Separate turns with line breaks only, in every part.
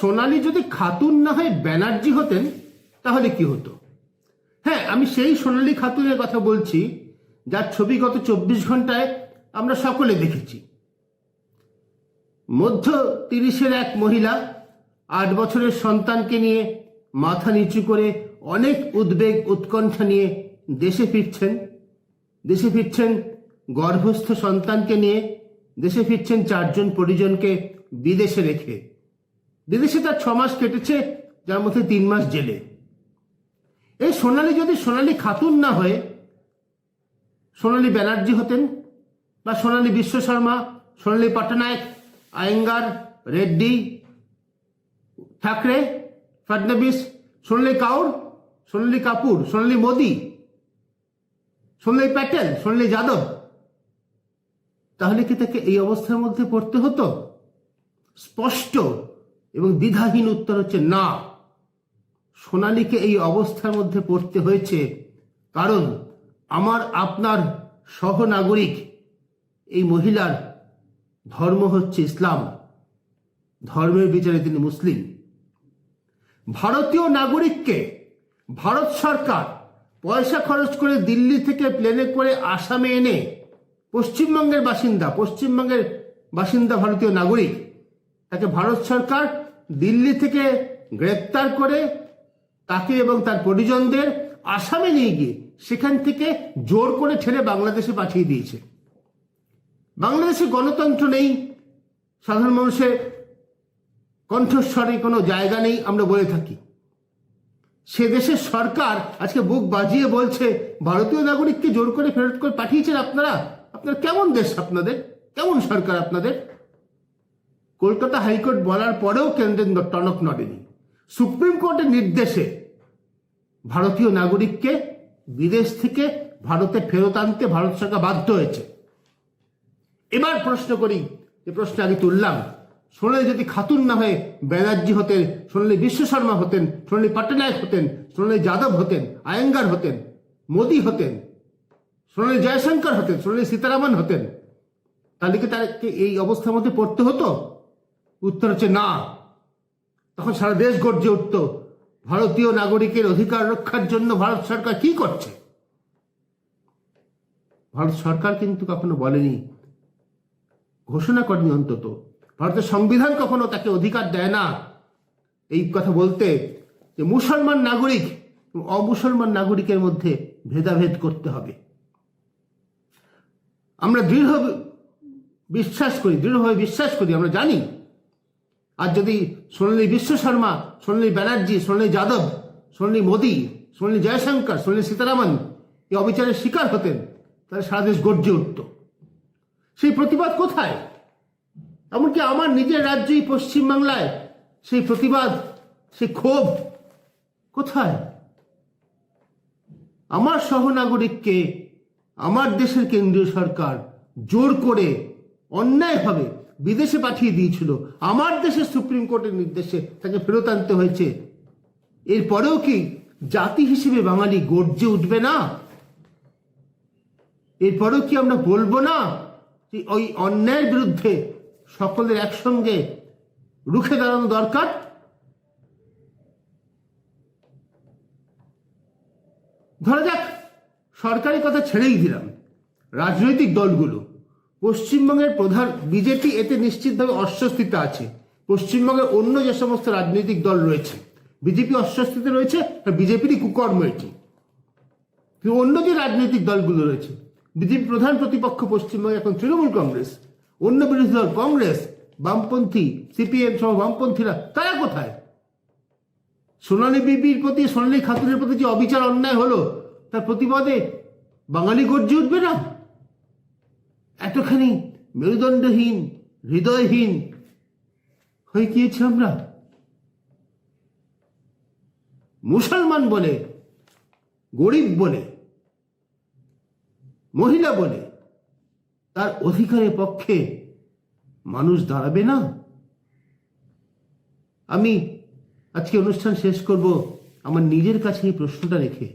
সোনালি যদি খাতুন না হয় ব্যানার্জি হতেন, তাহলে কি হতো? হ্যাঁ আমি সেই সোনালি খাতুনের কথা বলছি, যার ছবি গত চব্বিশ ঘন্টায় আমরা সকলে দেখেছি। মধ্য তিরিশের এক মহিলা আট বছরের সন্তানকে নিয়ে মাথা নিচু করে অনেক উদ্বেগ, উৎকণ্ঠা নিয়ে দেশে ফিরছেন। দেশে ফিরছেন গর্ভস্থ সন্তানকে নিয়ে, দেশে ফিরছেন চারজন পরিজনকে বিদেশে রেখে। বিদেশে তার ছ মাস কেটেছে, যার মধ্যে তিন মাস জেলে। এই সোনালি যদি সোনালি খাতুন না হয়ে সোনালি ব্যানার্জি হতেন, বা সোনালি বিশ্ব শর্মা, সোনালি পটনায়ক আয়েঙ্গার, রেড্ডি, ঠাকরে, ফডনবিস, সোনালি কাউর, সোনালি কাপুর, সোনালি মোদি, সোনালি প্যাটেল, সোনালি যাদব, তাহলে কি তাকে এই অবস্থার মধ্যে পড়তে হতো? স্পষ্ট। এবং দ্বিধাহীন উত্তর হচ্ছে না। সোনালীকে এই অবস্থার মধ্যে পড়তে হয়েছে কারণ আমার আপনার সহনাগরিক এই মহিলার ধর্ম হচ্ছে ইসলাম। ধর্মের বিচারে তিনি মুসলিম। ভারতীয় নাগরিককে ভারত সরকার পয়সা খরচ করে দিল্লি থেকে প্লেনে করে আসামে এনে পশ্চিমবঙ্গের বাসিন্দা পশ্চিমবঙ্গের বাসিন্দা ভারতীয় নাগরিক তাকে ভারত সরকার দিল্লি থেকে গ্রেপ্তার করে তাকে এবং তার পরিজনদের আসামে নিয়ে গিয়ে সেখান থেকে জোর করে ছেড়ে বাংলাদেশে পাঠিয়ে দিয়েছে। বাংলাদেশে গণতন্ত্র নেই, সাধারণ মানুষের কণ্ঠস্বরে কোনো জায়গা নেই, আমরা বলে থাকি। সে দেশের সরকার আজকে বুক বাজিয়ে বলছে, ভারতীয় নাগরিককে জোর করে ফেরত করে পাঠিয়েছেন আপনারা? আপনার কেমন দেশ আপনাদের? কেমন সরকার আপনাদের? কলকাতা হাইকোর্ট বলার পরেও কেন্দ্রের টনক নড়েনি। সুপ্রিম কোর্টের নির্দেশে ভারতীয় নাগরিককে বিদেশ থেকে ভারতে ফেরত আনতে ভারত সরকার বাধ্য হয়েছে। এবার প্রশ্ন করি, যে প্রশ্ন আগে তুললাম, সোনালি যদি খাতুন না হয়ে ব্যানার্জি হতেন, সোনালি বিশ্ব শর্মা হতেন, সোনালি পটনায়ক হতেন, সোনালি যাদব হতেন, আয়েঙ্গার হতেন, মোদি হতেন, সোনালি জয়শঙ্কর হতেন, সোনালি সীতারামন হতেন, তাহলে কি তাকে এই অবস্থার মধ্যে পড়তে হতো? উত্তর হচ্ছে না। তখন সারা দেশ গর্জে উঠত, ভারতীয় নাগরিকের অধিকার রক্ষার জন্য ভারত সরকার কি করছে? ভারত সরকার কিন্তু কখনো বলেনি। ঘোষণা করেনি অন্তত। ভারতের সংবিধান কখনো তাকে অধিকার দেয় না। এই কথা বলতে যে মুসলমান নাগরিক অমুসলমান নাগরিকের মধ্যে ভেদাভেদ করতে হবে। আমরা দৃঢ় বিশ্বাস করি, দৃঢ়ভাবে বিশ্বাস করি, আমরা জানি আর যদি সোনালী বিশ্ব শর্মা, সোনালী ব্যানার্জি, সোনালী যাদব, সোনালী মোদী, সোনালী জয়শঙ্কর, সোনালী সীতারামন এই অবিচারের শিকার হতেন, তাহলে সারা দেশ গর্জে উঠত। সেই প্রতিবাদ কোথায়? এমনকি আমার নিজের রাজ্যই পশ্চিমবাংলায় সেই প্রতিবাদ, সেই ক্ষোভ কোথায়? আমার সহনাগরিককে, আমার দেশের কেন্দ্রীয় সরকার জোর করে অন্যায়ভাবে বিদেশে পাঠিয়ে দিয়েছিল। আমার দেশের সুপ্রিম কোর্টের নির্দেশে তাকে ফেরত আনতে হয়েছে। এরপরেও কি জাতি হিসেবে বাঙালি গর্জে উঠবে না? এরপরেও কি আমরা বলব না যে ওই অন্যায়ের বিরুদ্ধে সকলের একসঙ্গে রুখে দাঁড়ানো দরকার? ধরা যাক সরকারি কথা ছেড়েই দিলাম। রাজনৈতিক দলগুলো পশ্চিমবঙ্গের প্রধান বিজেপি এতে নিশ্চিতভাবে অস্বস্তিতে আছে। পশ্চিমবঙ্গের অন্য যে সমস্ত রাজনৈতিক দল রয়েছে, বিজেপি অস্বস্তিতে রয়েছে আর বিজেপিরই কুকর্ম এটি। অন্য যে রাজনৈতিক দলগুলো রয়েছে, বিজেপি প্রধান প্রতিপক্ষ পশ্চিমবঙ্গে এখন তৃণমূল কংগ্রেস, অন্য বিরোধী দল কংগ্রেস, বামপন্থী, সিপিএম সহ বামপন্থীরা, তারা কোথায়? সোনালী বিবির প্রতি, সোনালী খাতুনের প্রতি যে অবিচার, অন্যায় হলো, তার প্রতিবাদে বাঙালি গর্জে উঠবে না? এতখানি মেরুদণ্ডহীন, হৃদয়হীন হয়ে গিয়েছি আমরা। মুসলমান বলে, গরিব বলে, মহিলা বলে, তার অধিকারের পক্ষে মানুষ দাঁড়াবে না। আমি আজকে অনুষ্ঠান শেষ করব আমার নিজের কাছে এই প্রশ্নটা রেখে।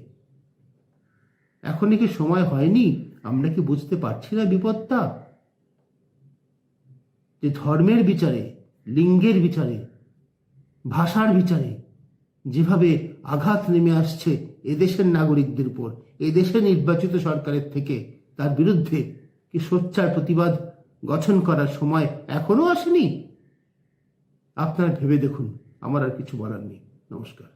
এখনই কি সময় হয়নি? আমরা কি বুঝতে পারছি না বিপদটা? যে ধর্মের বিচারে, লিঙ্গের বিচারে, ভাষার বিচারে যেভাবে আঘাত নেমে আসছে এদেশের নাগরিকদের উপর, এদেশে নির্বাচিত সরকারের থেকে, তার বিরুদ্ধে কি সোচ্চার প্রতিবাদ গঠন করার সময় এখনও আসেনি? আপনারা ভেবে দেখুন, আমার আর কিছু বলার নেই। নমস্কার।